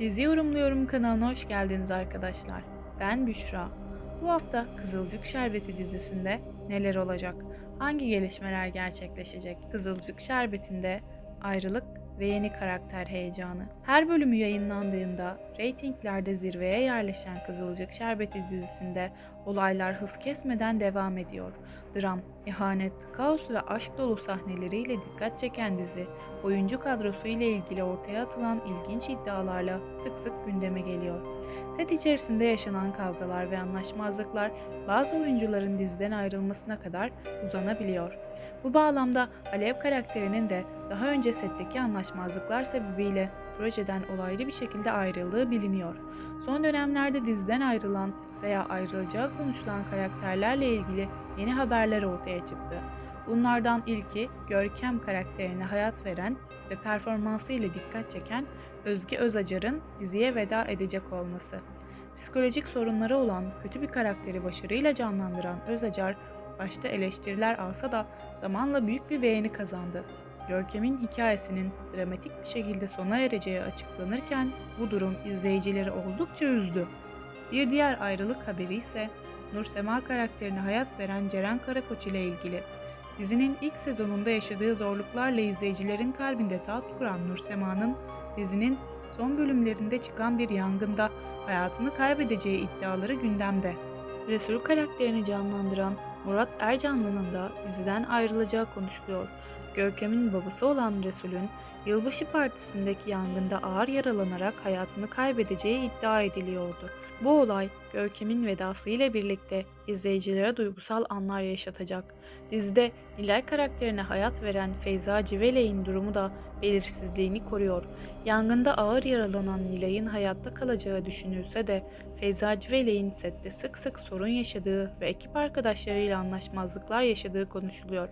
Dizi Yorumluyorum kanalına hoş geldiniz arkadaşlar. Ben Büşra. Bu hafta Kızılcık Şerbeti dizisinde neler olacak? Hangi gelişmeler gerçekleşecek? Kızılcık Şerbeti'nde ayrılık ve yeni karakter heyecanı. Her bölümü yayınlandığında reytinglerde zirveye yerleşen Kızılcık Şerbeti dizisinde olaylar hız kesmeden devam ediyor. Dram, ihanet, kaos ve aşk dolu sahneleriyle dikkat çeken dizi, oyuncu kadrosu ile ilgili ortaya atılan ilginç iddialarla sık sık gündeme geliyor. Set içerisinde yaşanan kavgalar ve anlaşmazlıklar bazı oyuncuların diziden ayrılmasına kadar uzanabiliyor. Bu bağlamda Alev karakterinin de daha önce setteki anlaşmazlıklar sebebiyle projeden olaylı bir şekilde ayrıldığı biliniyor. Son dönemlerde diziden ayrılan veya ayrılacağı konuşulan karakterlerle ilgili yeni haberler ortaya çıktı. Bunlardan ilki Görkem karakterine hayat veren ve performansıyla dikkat çeken Özge Özacar'ın diziye veda edecek olması. Psikolojik sorunları olan kötü bir karakteri başarıyla canlandıran Özacar, başta eleştiriler alsa da zamanla büyük bir beğeni kazandı. Görkem'in hikayesinin dramatik bir şekilde sona ereceği açıklanırken bu durum izleyicileri oldukça üzdü. Bir diğer ayrılık haberi ise Nur Sema karakterine hayat veren Ceren Karakoç ile ilgili. Dizinin ilk sezonunda yaşadığı zorluklarla izleyicilerin kalbinde taht kuran Nur Sema'nın dizinin son bölümlerinde çıkan bir yangında hayatını kaybedeceği iddiaları gündemde. Resul karakterini canlandıran Murat Ercanlı'nın da diziden ayrılacağı konuşuluyor. Görkem'in babası olan Resul'ün yılbaşı partisindeki yangında ağır yaralanarak hayatını kaybedeceği iddia ediliyordu. Bu olay Görkem'in vedası ile birlikte izleyicilere duygusal anlar yaşatacak. Dizide Nilay karakterine hayat veren Feyza Civeley'in durumu da belirsizliğini koruyor. Yangında ağır yaralanan Nilay'ın hayatta kalacağı düşünülse de Feyza Civeley'in sette sık sık sorun yaşadığı ve ekip arkadaşlarıyla anlaşmazlıklar yaşadığı konuşuluyor.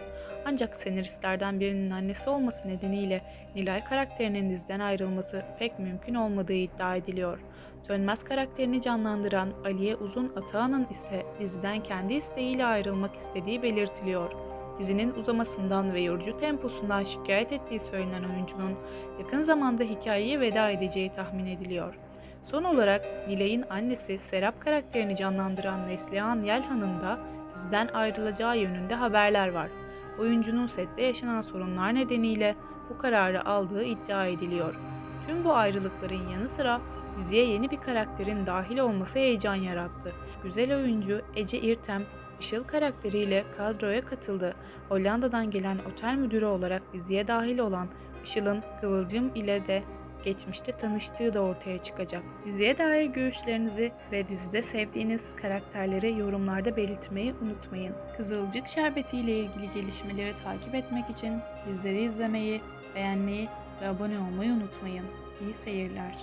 Ancak senaristlerden birinin annesi olması nedeniyle Nilay karakterinin diziden ayrılması pek mümkün olmadığı iddia ediliyor. Sönmez karakterini canlandıran Aliye Uzun Atağan'ın ise diziden kendi isteğiyle ayrılmak istediği belirtiliyor. Dizinin uzamasından ve yorucu temposundan şikayet ettiği söylenen oyuncunun yakın zamanda hikayeye veda edeceği tahmin ediliyor. Son olarak Nilay'ın annesi Serap karakterini canlandıran Neslihan Yelhan'ın da diziden ayrılacağı yönünde haberler var. Oyuncunun sette yaşanan sorunlar nedeniyle bu kararı aldığı iddia ediliyor. Tüm bu ayrılıkların yanı sıra diziye yeni bir karakterin dahil olması heyecan yarattı. Güzel oyuncu Ece İrtem, Işıl karakteriyle kadroya katıldı. Hollanda'dan gelen otel müdürü olarak diziye dahil olan Işıl'ın Kıvılcım ile de geçmişte tanıştığı da ortaya çıkacak. Diziye dair görüşlerinizi ve dizide sevdiğiniz karakterleri yorumlarda belirtmeyi unutmayın. Kızılcık Şerbeti ile ilgili gelişmeleri takip etmek için bizleri izlemeyi, beğenmeyi ve abone olmayı unutmayın. İyi seyirler.